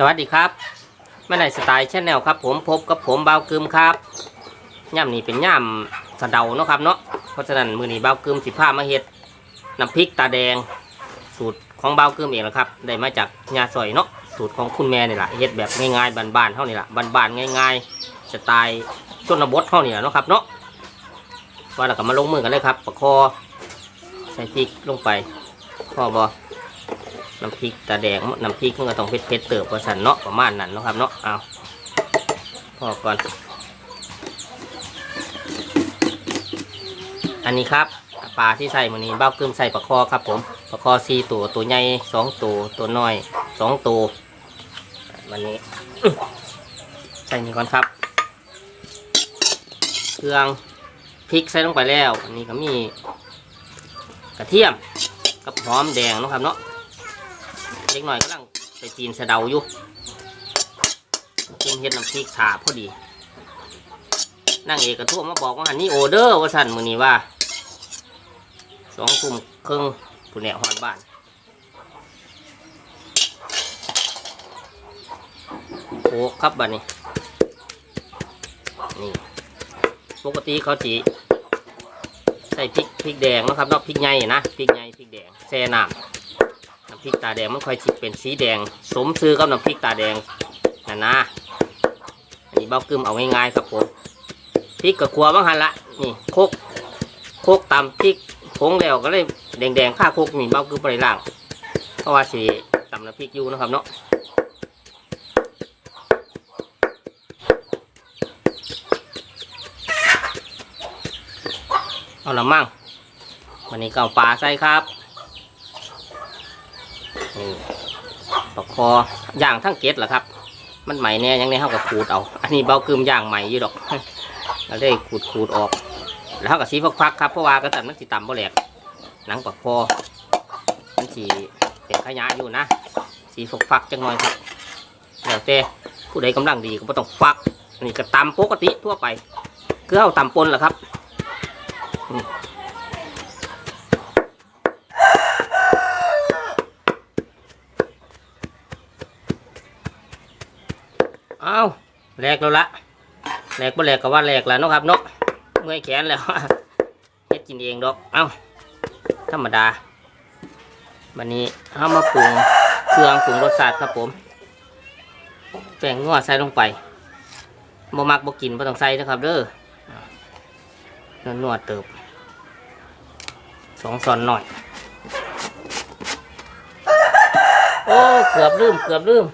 สวัสดีครับแม่ในสไตล์ชแนลครับ ผมพบกับผมเบาวกึมครับย่ำนี่เป็นย่ำสะเดาเนาะครับเนาะเพราะฉะนั้นมือนี้เบาวกึมสิผ้ามาเฮ็ดน้ำพริกตาแดง สูตรของเบาวกึมเองนะครับ ได้มาจากยาซอยเนาะสูตรของคุณแม่นี่แหละเฮ็ดแบบง่ายๆบานๆเท่านี่แหละบานๆง่าย ๆ สไตล์ชนบทเท่านี่แหละเนาะครับเนาะว่าเราก็มาลงมือกันเลยครับประคอใส่พริกลงไปพอบอ น้ำพริกตาแดงน้ำพริกมันก็ต้องเผ็ดเผ็ดๆเติบประสันเนาะประมาณนั้นนะครับเนาะเอาพอก่อน อันนี้ครับปลาที่ใส่มันนี้เบ้าเกลืมใส่ปลาคอครับผมปลาคอสี่ตัวตัวใหญ่สองตัวตัวน้อยสองตัววันนี้ใส่นี่ก่อนครับ เครื่องพริกใส่ลงไปแล้ว อันนี้ก็มีกระเทียมกับหอมแดงนะครับเนาะ เล็กหน่อยกำลังไปจีนสะเดาอยู่กินเห็ดน้ำพริกขาพอดีนั่งเอกกระทั่วมาบอกว่าหันนี่โอเดอร์ว่าสั่นมือนี้ว่าสองทุ่มครึ่งผู้แหนหอดบ้านโอ้ครับบ้านนี้นี่ปกติเขาจีใส่พริกพริกแดงนะครับนอกพริกใหญ่นะพริกใหญ่พริกแดงแช่น้ำำพริกตาแดงมันค่อยสิเป็นสีแดง สมซื้อกับน้ำพริกตาแดงนะนะอันนี้เบ้ากึมเอาง่ายๆครับผมพริกกับขัวบ้างหันละนี่โคกโคกตำพริกผงแล้วก็เลยแดงๆข้าโคกนี่เบ้ากึมไปล่างเพราะว่าสีตำน้ำพริกอยู่นะครับเนาะเอาละมั่งวันนี้ก็เอาปลาใส่ครับ นี่ปลาคอย่างทั้งเกล็ดเหรอครับ มันใหม่แน่ยังไงเขากับขูดเอา อันนี้เบากึมย่างใหม่อยู่ดอกเราได้ขูดขูดออก แล้วเขากับสีฟักๆครับเพราะว่ากระตันมันสีต่ำบ่แหลกหนังปลาคอมันสีเป็นขยะอยู่นะ สีฟักๆจังหน่อยครับแล้วแต่ผู้ใดกำลังดีก็ไม่ต้องฟักนนี้ก็ตำปกติทั่วไปคือเอาตำปนเหรอครับ อาแหลกแล้วละแหลกบ่แหลกก็ว่าแหลกแล้วเนาะครับเนาะเมื่อยแขนแล้วเฮ็ดกินเองดอกเอาธรรมดาวันนี้เอามาปรุงเครื่องปรุงรสชาติครับผมแป้งงัวใส่ลงไปบ่มักบ่กินบ่ต้องใส่นะครับเด้อนวดนวดเติบสองซอนหน่อย โอ้ เกือบลืม เกือบลืม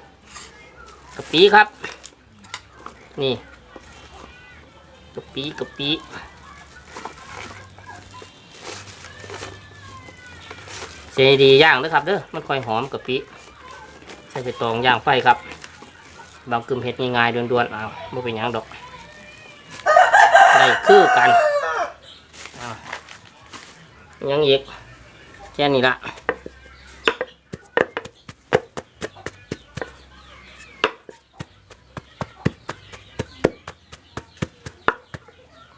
กะปิครับ นี่กะปิกะปิเจดีย่างนะครับเด้อมันค่อยหอมกะปิใส่ไปตองย่างไฟครับ บางกึมเห็ดง่ายๆด่วนๆเอาไม่เป็นหยังดอกได้คือกันยังอีกแค่นี้ละ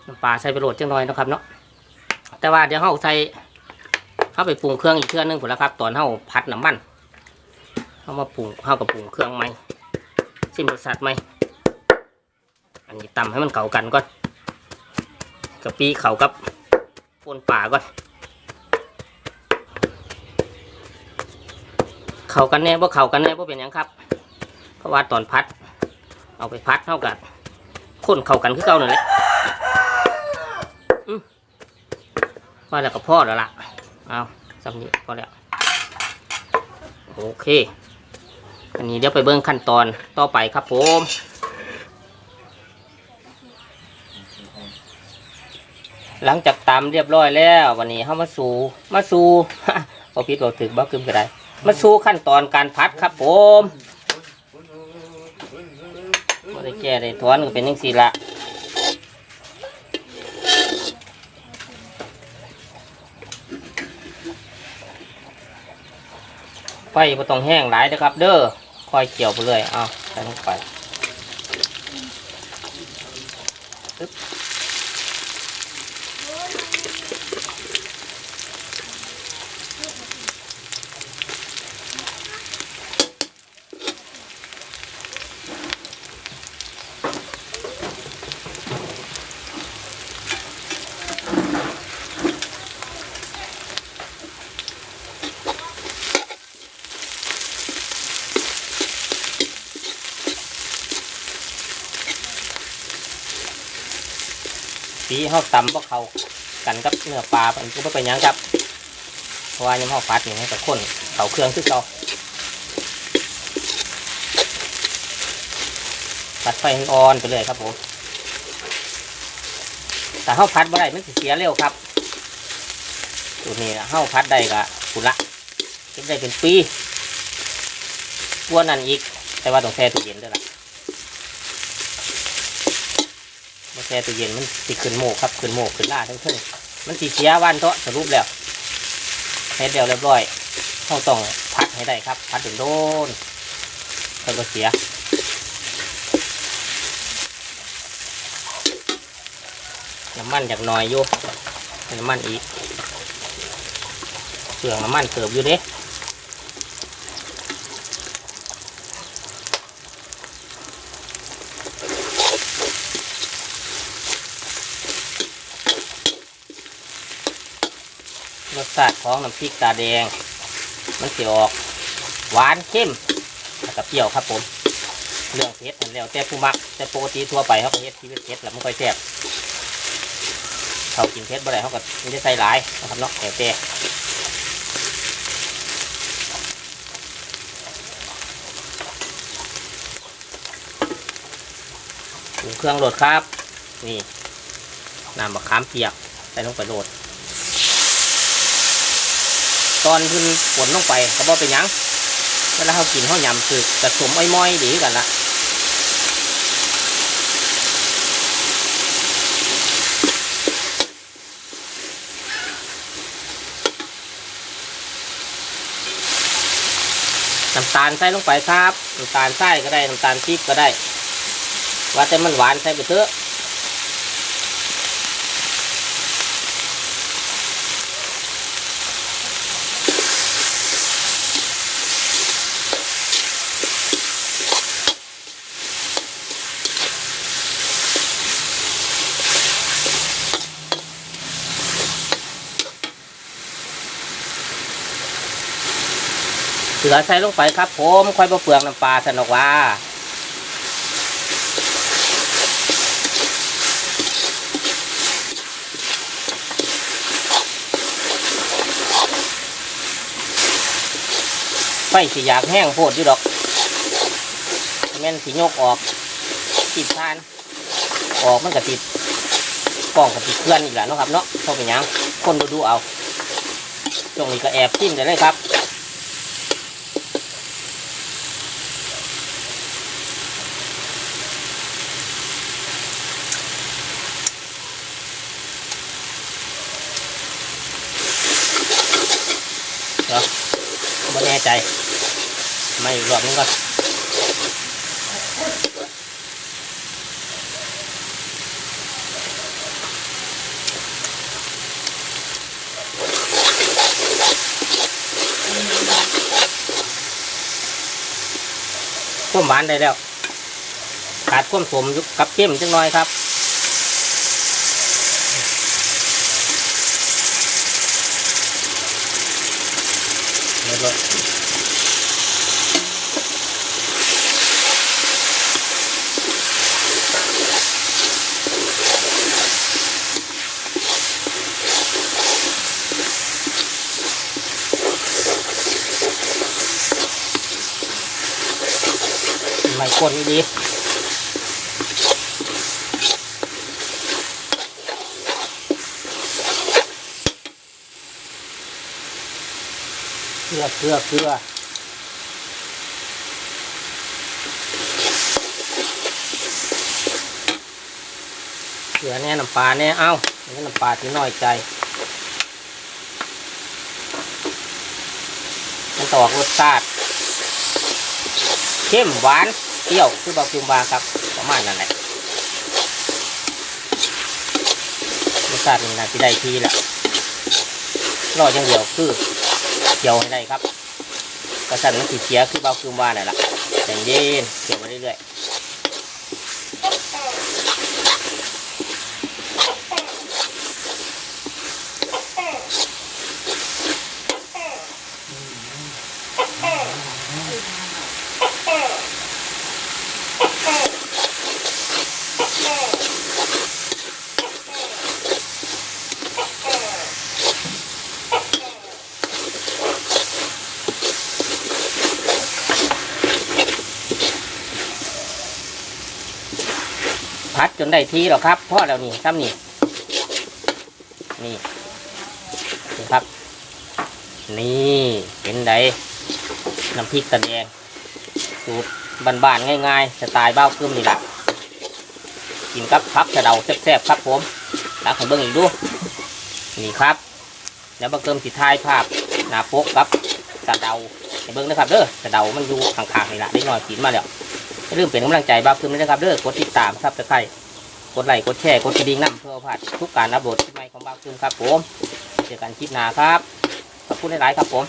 น้ำปลาใส่ไปโหลดจังน้อยนะครับเนาะแต่ว่าเดี๋ยวเราใส่เข้าไปปรุงเครื่องอีกเครื่องนึงผลแล้วครับ ตอนเราพัดน้ำมันเข้ามาปรุงเข้ากับปรุงเครื่องไหมชิมรสชาติไหมอันนี้ตำให้มันเข้ากันก่อนกะปิเข้ากับป่นป่าก่อนเข้ากันแน่ว่าเข้ากันแน่ว่าเป็นหยังครับ เพราะว่าตอนพัด เอาไปพัดเท่ากันคนเข้ากันคือเก่านั่นแหละ ว่าแล้วก็พอแล้วล่ะเอาสำนี้พอแล้วโอเคอันนี้เดี๋ยวไปเบิ้งขั้นตอนต่อไปครับผมหลังจากตำเรียบร้อยแล้ววันนี้เข้ามาสู่มาสู่พอพิดบอกถึงบ้าขึ้นก็ได้มาสู่ขั้นตอนการพัดครับผมไม่ได้แก้ได้ถอนก็เป็นยังสี่ละ ไฟบ่ต้องแห้งหลายนะครับ เด้อค่อยเกี่ยวไปเลยเอาใส่ลงไป สีเฮาตำบ่เขากันกับเนื้อปลามันก็บ่เป็นยังครับ เพราะว่ายังเฮาผัดนี่ให้กับคนเขาเครื่องคือเก่าผัดไฟให้อ่อนไปเลยครับผมแต่เฮาผัดบ่ได้มันเสียเร็วครับตัวนี้น่ะเฮาผัดได้ก็กุละเก็บได้เป็นปีกว่านั้นอีก แต่ว่าต้องแช่ตู้เย็นด้วยล่ะมา แช่ตู้เย็นมันสิขึ้นโมกครับขึ้นโมกขึ้นล่าทั้งทึ่งมันสิเสียวันเถอะสรุปแล้วเสร็จแล้วเรียบร้อยเราต้องพัดให้ได้ครับ พัดโดนแล้วก็เสียน้ำมันจากหน่อยอยู่น้ำมันอีกเครื่องน้ำมันเติบอยู่เด้ ชาติของน้ำพริกตาแดง มันจะออกหวานเข้มแล้วก็เปรี้ยวครับผม เรื่องเผ็ดนั่นแล้วแต่ผู้มักแต่ปกติทั่วไปเขาก็เฮ็ดที่เผ็ดแล้วมันค่อยแซ่บเขากินเพชรบ่ได้เขาก็ไม่ได้ใส่หลายนะครับเนาะแต่แต่ถุงเครื่องโหลดครับ นี่น้ำมะขามเปียกใส่ลงไปโหลด ตอนขึ้นฝนลงไปก็บ่เป็นยังเวลาเขากินเขายำคือกระสมอ้อยๆดีกันละน้ำตาลใส่ลงไปครับน้ำตาลใส่ก็ได้น้ำตาลปี๊บก็ได้ ว่าแต่มันหวานใส่ไปเถอะ เสือใส่ลงไปครับผมค่อยบ่เปลืองน้ำปลาสนอกว่าไฟสิอยากแห้งโพดอยู่ดอกแม่นสิโยกออกติดทาน ออกมันก็ติดกล้องก็ติดเคลื่อนอีกแล้วนะครับเนาะเข้าไปนยังคนดูดูเอาตรงนี้ก็แอบจิ้มได้เลยครับ เดี๋ยวไม่แน่ใจ ไมาอีกรอบนึงก่อนข้มหวานได้แล้ว ขาดข้มสมกับเข้มจังน้อยครับ เรียบร้อยไม่ค นดีเกลือเกลือเกลือเกลือแน่น้ำปลาแน่เอ้านี่น้ำปลาที่น้อยใจมันตออกรสชาติเข้มหวาน เปรี้ยวคือบอกจุมบาครับประมาณนั้นแหละรสชาตินี่นะที่ได้ทีแหละรออย่างเดียวคือเกี่ยวให้ได้ครับกระสันมันสีเขียคือเบาจุมบานี่นแหละแต่เย็นเกี่ยวมาเรื่อย พักจนได้ทีหรอกครับพ่อแล้วนี่ซ้ำนี่นี่นี่ครับ นี่เป็นไดน้ำพริกตะแดงสูตรบานๆง่ายๆสไตล์บ้าวกึมนี่แหละกินกับพักกระเดาแซ่บๆครับผมรักให้เบิ่งอีกดูนี่ครับแล้วบังเกิมสิท้ายภาพหน้าปกครับกระเดาให้เบิ่งนะครับเด้อกระเดามันอยู่ข้างๆนี่แหละได้หน่อยกินมาแล้ว อย่าลืมเป็นกำลังใจบ้าเพิ่มด้วยนะครับเด้อกดติดตามครับจะไครกดไลค์กดแชร์กดกระดิ่งน้ำเพื่อพลาดทุกการอัปโหลดใหม่ของบ้าเพิ่มครับผมเจอกันคลิปหน้าครับขอบคุณหลายๆครับผม